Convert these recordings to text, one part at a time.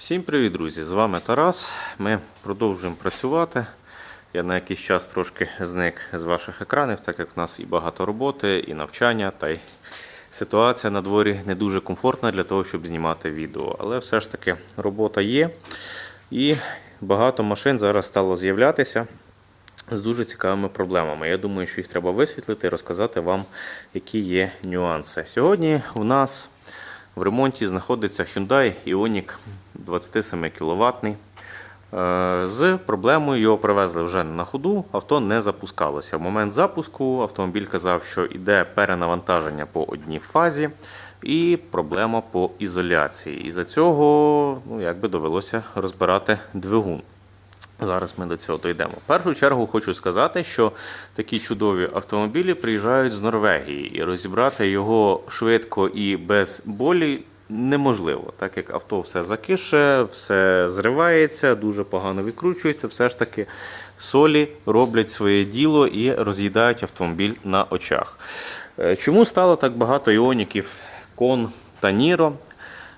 Всім привіт, друзі! З вами Тарас. Ми продовжуємо працювати. Я на якийсь час трошки зник з ваших екранів, так як в нас і багато роботи, і навчання, та й ситуація на дворі не дуже комфортна для того, щоб знімати відео. Але все ж таки робота є. І багато машин зараз стало з'являтися з дуже цікавими проблемами. Я думаю, що їх треба висвітлити і розказати вам, які є нюанси. Сьогодні у нас в ремонті знаходиться Hyundai Ioniq 27 кВт. З проблемою його привезли вже на ходу, авто не запускалося. В момент запуску автомобіль казав, що йде перенавантаження по одній фазі і проблема по ізоляції. І за цього ну, якби довелося розбирати двигун. Зараз ми до цього дійдемо. В першу чергу хочу сказати, що такі чудові автомобілі приїжджають з Норвегії, і розібрати його швидко і без болі неможливо, так як авто все закише, все зривається, дуже погано відкручується. Все ж таки солі роблять своє діло і роз'їдають автомобіль на очах. Е, Чому стало так багато іоніків Кон та Ніро?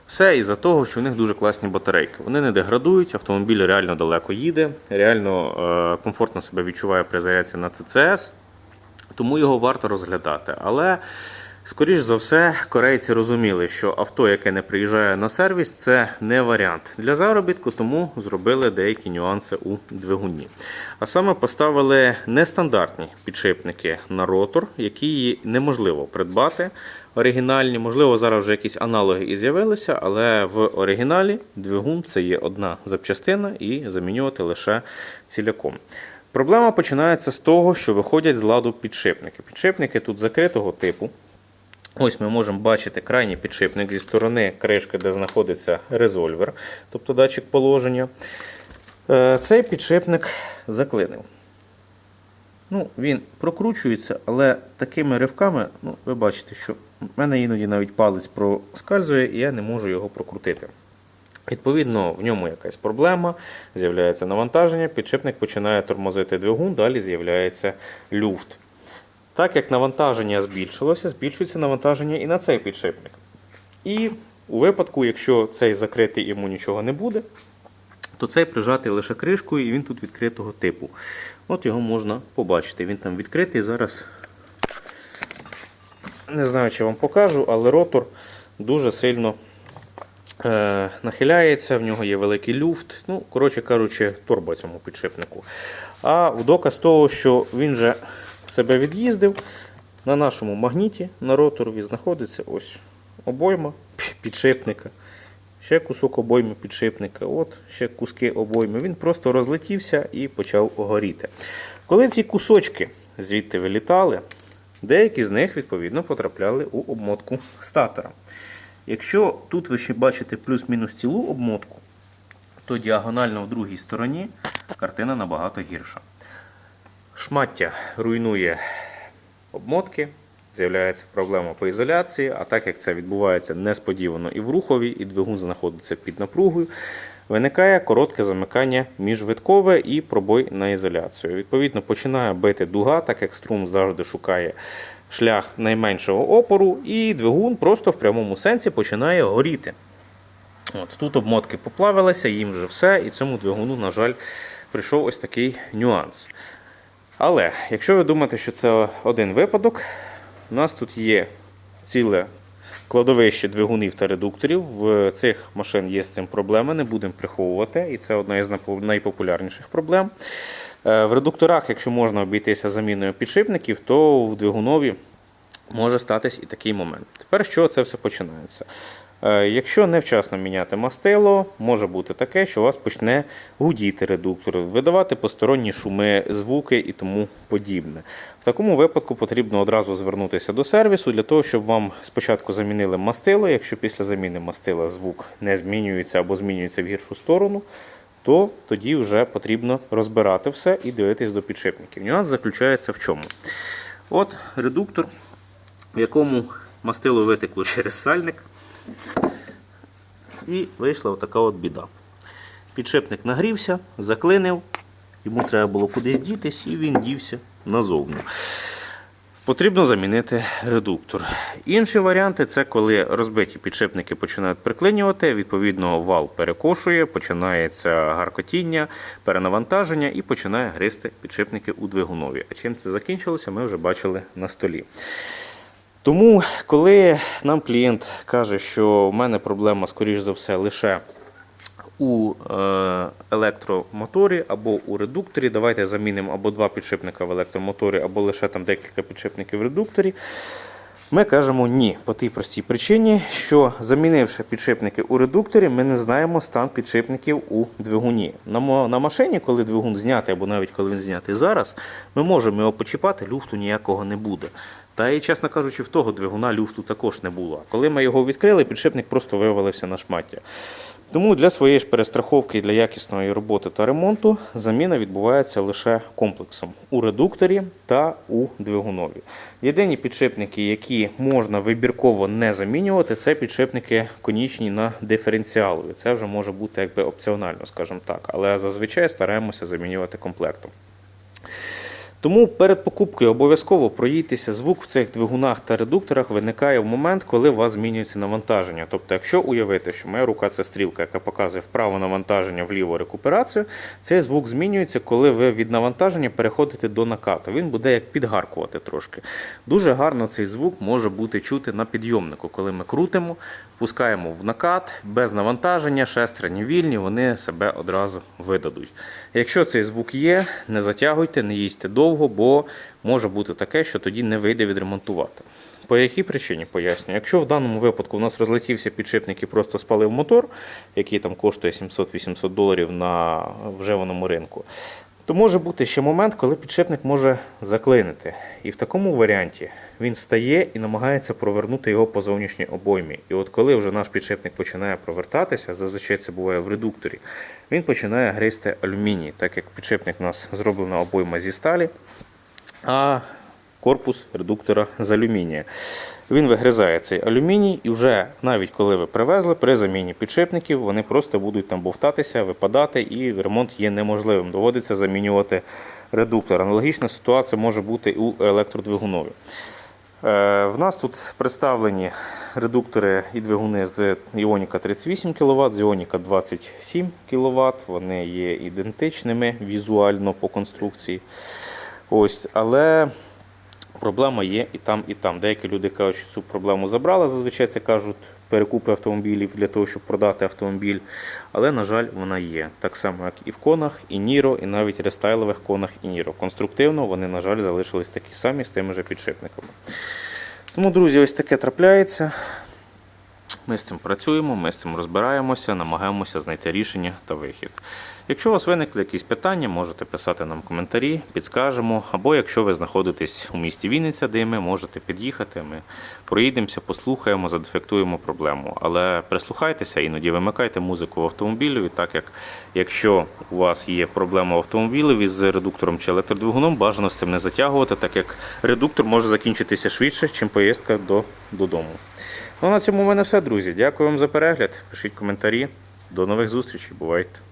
Все із-за того, що у них дуже класні батарейки. Вони не деградують, автомобіль реально далеко їде, реально е, комфортно себе відчуває при зарядці на ЦЦС, тому його варто розглядати. Але, скоріш за все, корейці розуміли, що авто, яке не приїжджає на сервіс, це не варіант для заробітку, тому зробили деякі нюанси у двигуні. А саме поставили нестандартні підшипники на ротор, які неможливо придбати оригінальні. Можливо, зараз вже якісь аналоги і з'явилися, але в оригіналі двигун це є одна запчастина і замінювати лише ціляком. Проблема починається з того, що виходять з ладу підшипники. Підшипники тут закритого типу. Ось ми можемо бачити крайній підшипник зі сторони кришки, де знаходиться резольвер, тобто датчик положення. Е, Цей підшипник заклинив. Ну, Він прокручується, але такими ривками, ну, ви бачите, що в мене іноді навіть палець проскальзує, і я не можу його прокрутити. Відповідно, в ньому якась проблема, з'являється навантаження, підшипник починає тормозити двигун, далі з'являється люфт. Так як навантаження збільшилося, збільшується навантаження і на цей підшипник. І у випадку, якщо цей закритий йому нічого не буде, то цей прижатий лише кришкою і він тут відкритого типу. От його можна побачити. Він там відкритий. Зараз не знаю, чи вам покажу, але ротор дуже сильно е, нахиляється, в нього є великий люфт. Ну, коротше кажучи, торба цьому підшипнику. А в доказ того, що він же себе від'їздив, на нашому магніті на роторові знаходиться ось обойма підшипника. Ще кусок обойми підшипника, от ще куски обойми. Він просто розлетівся і почав горіти. Коли ці кусочки звідти вилітали, деякі з них відповідно потрапляли у обмотку статора. Якщо тут ви ще бачите плюс-мінус цілу обмотку, то діагонально в другій стороні картина набагато гірша. Шмаття руйнує обмотки, з'являється проблема по ізоляції, а так як це відбувається несподівано і в рухові, і двигун знаходиться під напругою, виникає коротке замикання міжвиткове і пробой на ізоляцію. Відповідно, починає бити дуга, так як струм завжди шукає шлях найменшого опору, і двигун просто в прямому сенсі починає горіти. От, Тут обмотки поплавилися, їм вже все, і цьому двигуну, на жаль, прийшов ось такий нюанс. Але якщо ви думаєте, що це один випадок, у нас тут є ціле кладовище двигунів та редукторів. В цих машин є з цим проблеми, не будемо приховувати, і це одна із найпопулярніших проблем. Е, В редукторах, якщо можна обійтися заміною підшипників, то в двигунові може статись і такий момент. Тепер що це все починається? Е, Якщо невчасно міняти мастило, може бути таке, що у вас почне гудіти редуктор, видавати посторонні шуми, звуки і тому подібне. В такому випадку потрібно одразу звернутися до сервісу для того, щоб вам спочатку замінили мастило. Якщо після заміни мастила звук не змінюється або змінюється в гіршу сторону, то тоді вже потрібно розбирати все і дивитись до підшипників. Нюанс заключається в чому? От редуктор, в якому мастило витекло через сальник. І вийшла отака от біда. Підшипник нагрівся, заклинив, йому треба було кудись дітись, і він дівся назовні. Потрібно замінити редуктор. Інші варіанти це коли розбиті підшипники починають приклинювати, відповідно, вал перекошує, починається гаркотіння, перенавантаження і починає гризти підшипники у двигунові. А чим це закінчилося, ми вже бачили на столі. Тому, коли нам клієнт каже, що в мене проблема, скоріш за все, лише у е, електромоторі або у редукторі, давайте замінимо або два підшипника в електромоторі, або лише там декілька підшипників в редукторі. Ми кажемо ні, по тій простій причині, що замінивши підшипники у редукторі, ми не знаємо стан підшипників у двигуні. На, на машині, коли двигун знятий, або навіть коли він знятий зараз, ми можемо його почіпати, люфту ніякого не буде. Та і, чесно кажучи, в того двигуна люфту також не було. Коли ми його відкрили, підшипник просто вивалився на шмаття. Тому для своєї ж перестраховки для якісної роботи та ремонту заміна відбувається лише комплексом у редукторі та у двигунові. Єдині підшипники, які можна вибірково не замінювати, це підшипники конічні на диференціалові. Це вже може бути якби опціонально, скажімо так, але зазвичай стараємося замінювати комплектом. Тому перед покупкою обов'язково проїдьтеся. Звук в цих двигунах та редукторах виникає в момент, коли у вас змінюється навантаження. Тобто, якщо уявити, що моя рука це стрілка, яка показує вправо навантаження, вліво рекуперацію, цей звук змінюється, коли ви від навантаження переходите до накату. Він буде як підгаркувати трошки. Дуже гарно цей звук може бути чути на підйомнику, коли ми крутимо, пускаємо в накат без навантаження, шестерні вільні, вони себе одразу видадуть. Якщо цей звук є, не затягуйте, не їсте довго, бо може бути таке, що тоді не вийде відремонтувати. По якій причині пояснюю? Якщо в даному випадку у нас розлетівся підшипник і просто спалив мотор, який там коштує 700-800 доларів на вживаному ринку, то може бути ще момент, коли підшипник може заклинити. І в такому варіанті він стає і намагається провернути його по зовнішній обоймі. І от коли вже наш підшипник починає провертатися, зазвичай це буває в редукторі, він починає гризти алюміній, так як підшипник у нас зроблена обойма зі сталі, а корпус редуктора з алюмінія. Він вигризає цей алюміній, і вже навіть коли ви привезли, при заміні підшипників вони просто будуть там бовтатися, випадати, і ремонт є неможливим. Доводиться замінювати редуктор. Аналогічна ситуація може бути у електродвигунові. Е, В нас тут представлені редуктори і двигуни з Іоніка 38 кВт, з Іоніка 27 кВт. Вони є ідентичними візуально по конструкції. Ось, але проблема є і там, і там. Деякі люди кажуть, що цю проблему забрали. Зазвичай це кажуть перекупи автомобілів для того, щоб продати автомобіль. Але, на жаль, вона є. Так само, як і в конах, і Ніро, і навіть рестайлових конах і Ніро. Конструктивно вони, на жаль, залишились такі самі з тими же підшипниками. Тому, друзі, ось таке трапляється. Ми з цим працюємо, ми з цим розбираємося, намагаємося знайти рішення та вихід. Якщо у вас виникли якісь питання, можете писати нам коментарі, підскажемо. Або якщо ви знаходитесь у місті Вінниця, де ми можете під'їхати, ми проїдемося, послухаємо, задефектуємо проблему. Але прислухайтеся, іноді вимикайте музику в автомобілі, так як якщо у вас є проблема в автомобілі з редуктором чи електродвигуном, бажано з цим не затягувати, так як редуктор може закінчитися швидше, ніж поїздка до, додому. Ну, на цьому в мене все, друзі. Дякую вам за перегляд. Пишіть коментарі. До нових зустрічей. Бувайте!